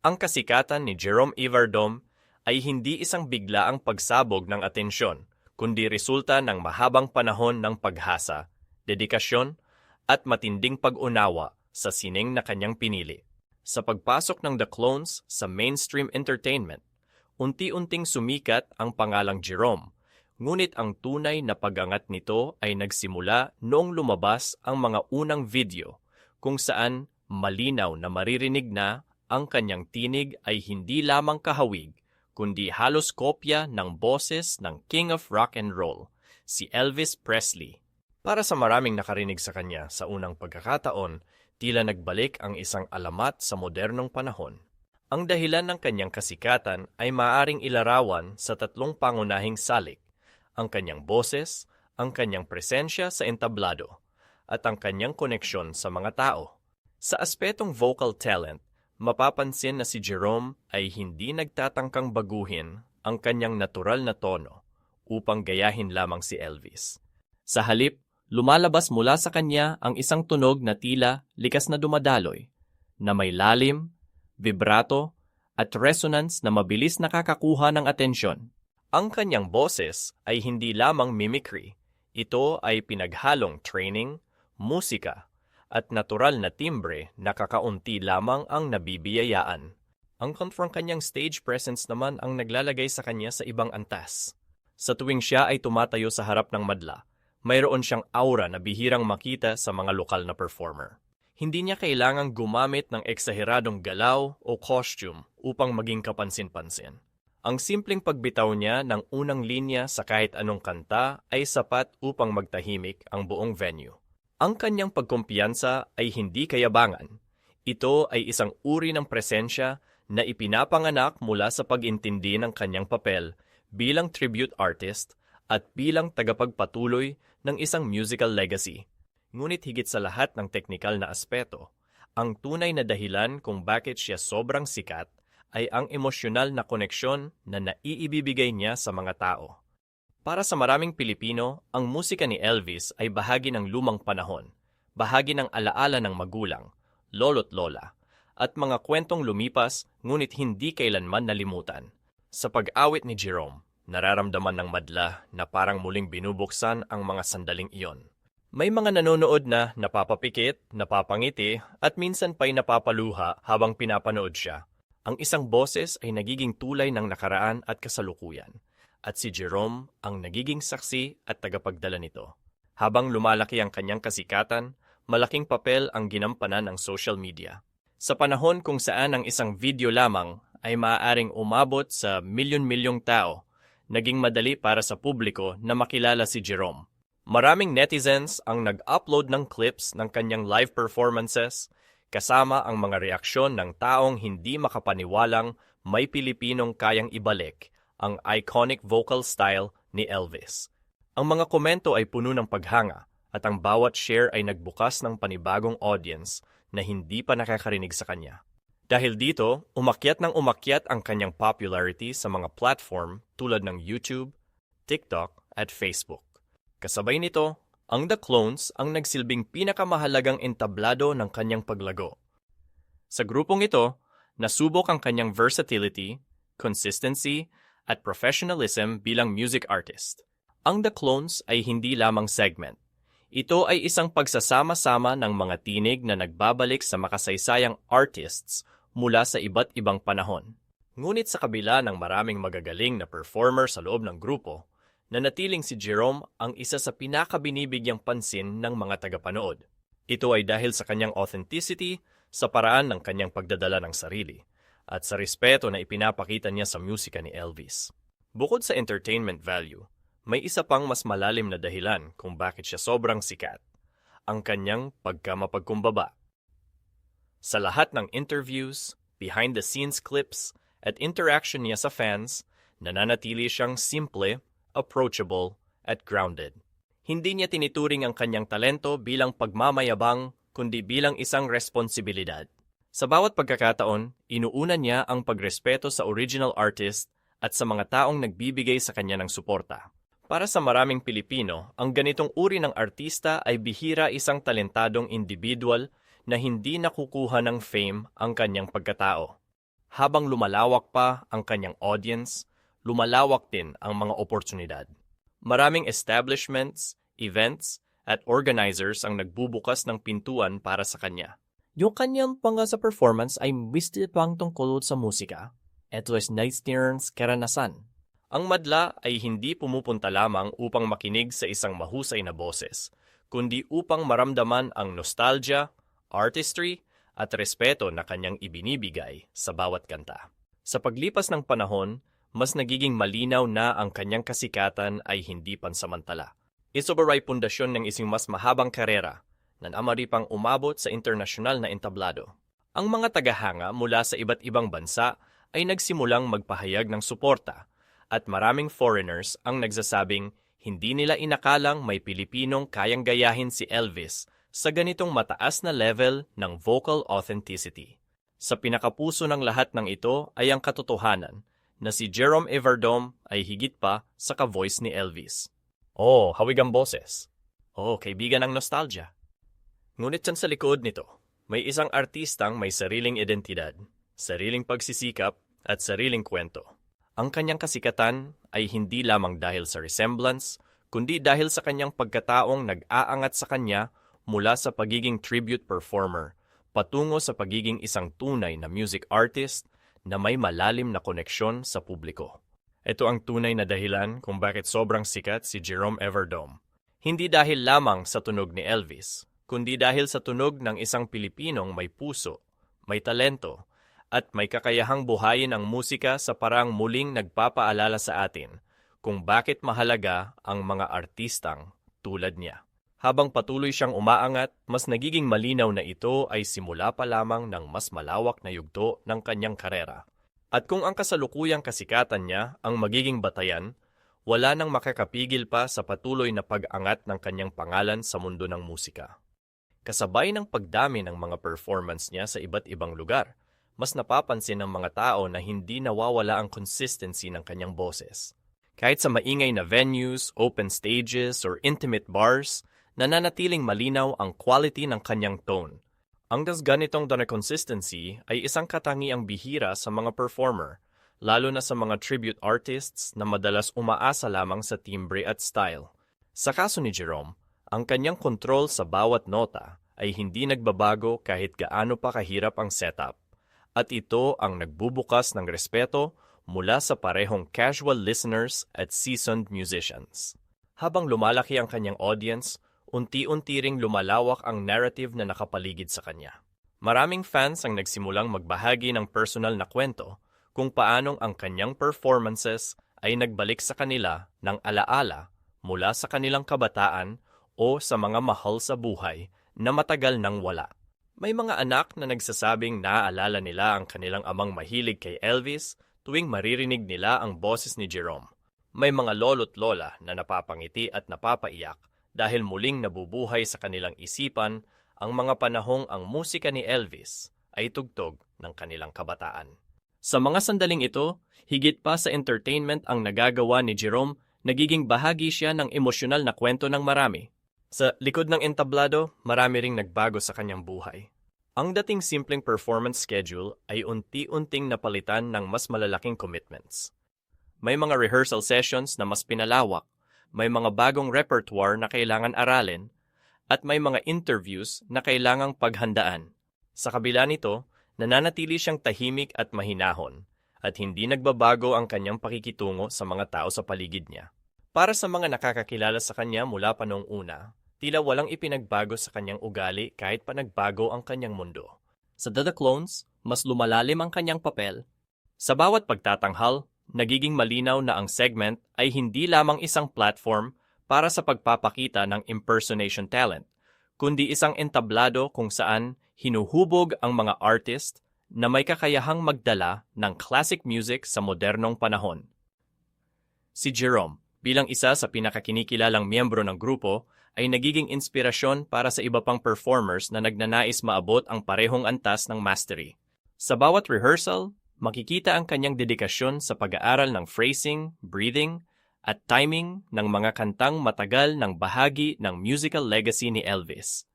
Ang kasikatan ni Jerome Ivardom ay hindi isang biglaang pagsabog ng atensyon, kundi resulta ng mahabang panahon ng paghasa, dedikasyon, at matinding pag-unawa sa sining na kanyang pinili. Sa pagpasok ng The Clones sa mainstream entertainment, unti-unting sumikat ang pangalang Jerome, ngunit ang tunay na pagangat nito ay nagsimula noong lumabas ang mga unang video kung saan malinaw na maririnig na ang kanyang tinig ay hindi lamang kahawig, kundi halos kopya ng boses ng King of Rock and Roll, si Elvis Presley. Para sa maraming nakarinig sa kanya sa unang pagkakataon, tila nagbalik ang isang alamat sa modernong panahon. Ang dahilan ng kanyang kasikatan ay maaring ilarawan sa tatlong pangunahing salik, ang kanyang boses, ang kanyang presensya sa entablado, at ang kanyang koneksyon sa mga tao. Sa aspetong vocal talent, mapapansin na si Jerome ay hindi nagtatangkang baguhin ang kanyang natural na tono upang gayahin lamang si Elvis. Sa halip, lumalabas mula sa kanya ang isang tunog na tila likas na dumadaloy, na may lalim, vibrato, at resonance na mabilis nakakakuha ng atensyon. Ang kanyang boses ay hindi lamang mimicry. Ito ay pinaghalong training, musika, at natural na timbre na kakaunti lamang ang nabibiyayaan. Ang confront kanyang stage presence naman ang naglalagay sa kanya sa ibang antas. Sa tuwing siya ay tumatayo sa harap ng madla, mayroon siyang aura na bihirang makita sa mga lokal na performer. Hindi niya kailangang gumamit ng eksaheradong galaw o costume upang maging kapansin-pansin. Ang simpleng pagbitaw niya ng unang linya sa kahit anong kanta ay sapat upang magtahimik ang buong venue. Ang kanyang pagkumpiyansa ay hindi kayabangan. Ito ay isang uri ng presensya na ipinapanganak mula sa pag-intindi ng kanyang papel bilang tribute artist at bilang tagapagpatuloy ng isang musical legacy. Ngunit higit sa lahat ng teknikal na aspeto, ang tunay na dahilan kung bakit siya sobrang sikat ay ang emosyonal na koneksyon na naiibibigay niya sa mga tao. Para sa maraming Pilipino, ang musika ni Elvis ay bahagi ng lumang panahon, bahagi ng alaala ng magulang, lolo't lola, at mga kwentong lumipas ngunit hindi kailanman nalimutan. Sa pag-awit ni Jerome, nararamdaman ng madla na parang muling binubuksan ang mga sandaling iyon. May mga nanonood na napapapikit, napapangiti, at minsan pa'y napapaluha habang pinapanood siya. Ang isang boses ay nagiging tulay ng nakaraan at kasalukuyan at si Jerome ang nagiging saksi at tagapagdala nito. Habang lumalaki ang kanyang kasikatan, malaking papel ang ginampanan ng social media. Sa panahon kung saan ang isang video lamang ay maaaring umabot sa milyon-milyong tao, naging madali para sa publiko na makilala si Jerome. Maraming netizens ang nag-upload ng clips ng kanyang live performances, kasama ang mga reaksyon ng taong hindi makapaniwalang may Pilipinong kayang ibalik ang iconic vocal style ni Elvis. Ang mga komento ay puno ng paghanga at ang bawat share ay nagbukas ng panibagong audience na hindi pa nakakarinig sa kanya. Dahil dito, umakyat ng umakyat ang kanyang popularity sa mga platform tulad ng YouTube, TikTok at Facebook. Kasabay nito, ang The Clones ang nagsilbing pinakamahalagang entablado ng kanyang paglago. Sa grupong ito, nasubok ang kanyang versatility, consistency, at professionalism bilang music artist. Ang The Clones ay hindi lamang segment. Ito ay isang pagsasama-sama ng mga tinig na nagbabalik sa makasaysayang artists mula sa iba't ibang panahon. Ngunit sa kabila ng maraming magagaling na performer sa loob ng grupo, nanatiling si Jerome ang isa sa pinakabinibigyang pansin ng mga tagapanood. Ito ay dahil sa kanyang authenticity, sa paraan ng kanyang pagdadala ng sarili, at sa respeto na ipinapakita niya sa musika ni Elvis. Bukod sa entertainment value, may isa pang mas malalim na dahilan kung bakit siya sobrang sikat, ang kanyang pagkamapagkumbaba. Sa lahat ng interviews, behind-the-scenes clips, at interaction niya sa fans, nananatili siyang simple, approachable, at grounded. Hindi niya tinituring ang kanyang talento bilang pagmamayabang, kundi bilang isang responsibilidad. Sa bawat pagkakataon, inuuna niya ang pagrespeto sa original artist at sa mga taong nagbibigay sa kanya ng suporta. Para sa maraming Pilipino, ang ganitong uri ng artista ay bihira isang talentadong individual na hindi nakukuha ng fame ang kanyang pagkatao. Habang lumalawak pa ang kanyang audience, lumalawak din ang mga oportunidad. Maraming establishments, events, at organizers ang nagbubukas ng pintuan para sa kanya. Yung kanyang panga sa performance ay misti pang tungkol sa musika. Ito is Nightstearns karanasan. Ang madla ay hindi pumupunta lamang upang makinig sa isang mahusay na boses, kundi upang maramdaman ang nostalgia, artistry, at respeto na kanyang ibinibigay sa bawat kanta. Sa paglipas ng panahon, mas nagiging malinaw na ang kanyang kasikatan ay hindi pansamantala. Isubaray pundasyon ng isang mas mahabang karera na naamari pang umabot sa internasyonal na entablado. Ang mga tagahanga mula sa iba't ibang bansa ay nagsimulang magpahayag ng suporta at maraming foreigners ang nagsasabing hindi nila inakalang may Pilipinong kayang gayahin si Elvis sa ganitong mataas na level ng vocal authenticity. Sa pinakapuso ng lahat ng ito ay ang katotohanan na si Jerome Everdome ay higit pa sa ka-voice ni Elvis. Oh, hawig ang boses. Oh, kaibigan ng nostalgia. Ngunit sa likod nito, may isang artistang may sariling identidad, sariling pagsisikap, at sariling kwento. Ang kanyang kasikatan ay hindi lamang dahil sa resemblance, kundi dahil sa kanyang pagkataong nag-aangat sa kanya mula sa pagiging tribute performer patungo sa pagiging isang tunay na music artist na may malalim na koneksyon sa publiko. Ito ang tunay na dahilan kung bakit sobrang sikat si Jerome Everdome. Hindi dahil lamang sa tunog ni Elvis, kundi dahil sa tunog ng isang Pilipinong may puso, may talento, at may kakayahang buhayin ang musika sa parang muling nagpapaalala sa atin kung bakit mahalaga ang mga artistang tulad niya. Habang patuloy siyang umaangat, mas nagiging malinaw na ito ay simula pa lamang ng mas malawak na yugto ng kanyang karera. At kung ang kasalukuyang kasikatan niya ang magiging batayan, wala nang makakapigil pa sa patuloy na pag-angat ng kanyang pangalan sa mundo ng musika. Kasabay ng pagdami ng mga performance niya sa iba't ibang lugar, mas napapansin ng mga tao na hindi nawawala ang consistency ng kanyang boses. Kahit sa maingay na venues, open stages, or intimate bars, nananatiling malinaw ang quality ng kanyang tone. Ang das ganitong na consistency ay isang katangiang bihira sa mga performer, lalo na sa mga tribute artists na madalas umaasa lamang sa timbre at style. Sa kaso ni Jerome, ang kanyang control sa bawat nota ay hindi nagbabago kahit gaano pa kahirap ang setup at ito ang nagbubukas ng respeto mula sa parehong casual listeners at seasoned musicians. Habang lumalaki ang kanyang audience, unti-unti ring lumalawak ang narrative na nakapaligid sa kanya. Maraming fans ang nagsimulang magbahagi ng personal na kwento kung paanong ang kanyang performances ay nagbalik sa kanila ng alaala mula sa kanilang kabataan o sa mga mahal sa buhay na matagal nang wala. May mga anak na nagsasabing naaalala nila ang kanilang amang mahilig kay Elvis tuwing maririnig nila ang boses ni Jerome. May mga lolo't lola na napapangiti at napapaiyak dahil muling nabubuhay sa kanilang isipan ang mga panahong ang musika ni Elvis ay tugtog ng kanilang kabataan. Sa mga sandaling ito, higit pa sa entertainment ang nagagawa ni Jerome, nagiging bahagi siya ng emosyonal na kwento ng marami. Sa likod ng entablado, marami ring nagbago sa kanyang buhay. Ang dating simpleng performance schedule ay unti-unting napalitan ng mas malalaking commitments. May mga rehearsal sessions na mas pinalawak, may mga bagong repertoire na kailangan aralin, at may mga interviews na kailangang paghandaan. Sa kabila nito, nananatili siyang tahimik at mahinahon, at hindi nagbabago ang kanyang pakikitungo sa mga tao sa paligid niya. Para sa mga nakakakilala sa kanya mula pa noong una, Tila walang ipinagbago sa kanyang ugali kahit pa nagbago ang kanyang mundo. Sa The Clones, mas lumalalim ang kanyang papel. Sa bawat pagtatanghal, nagiging malinaw na ang segment ay hindi lamang isang platform para sa pagpapakita ng impersonation talent, kundi isang entablado kung saan hinuhubog ang mga artist na may kakayahang magdala ng classic music sa modernong panahon. Si Jerome, bilang isa sa pinakakinikilalang miyembro ng grupo, ay nagiging inspirasyon para sa iba pang performers na nagnanais maabot ang parehong antas ng mastery. Sa bawat rehearsal, makikita ang kanyang dedikasyon sa pag-aaral ng phrasing, breathing, at timing ng mga kantang matagal ng bahagi ng musical legacy ni Elvis.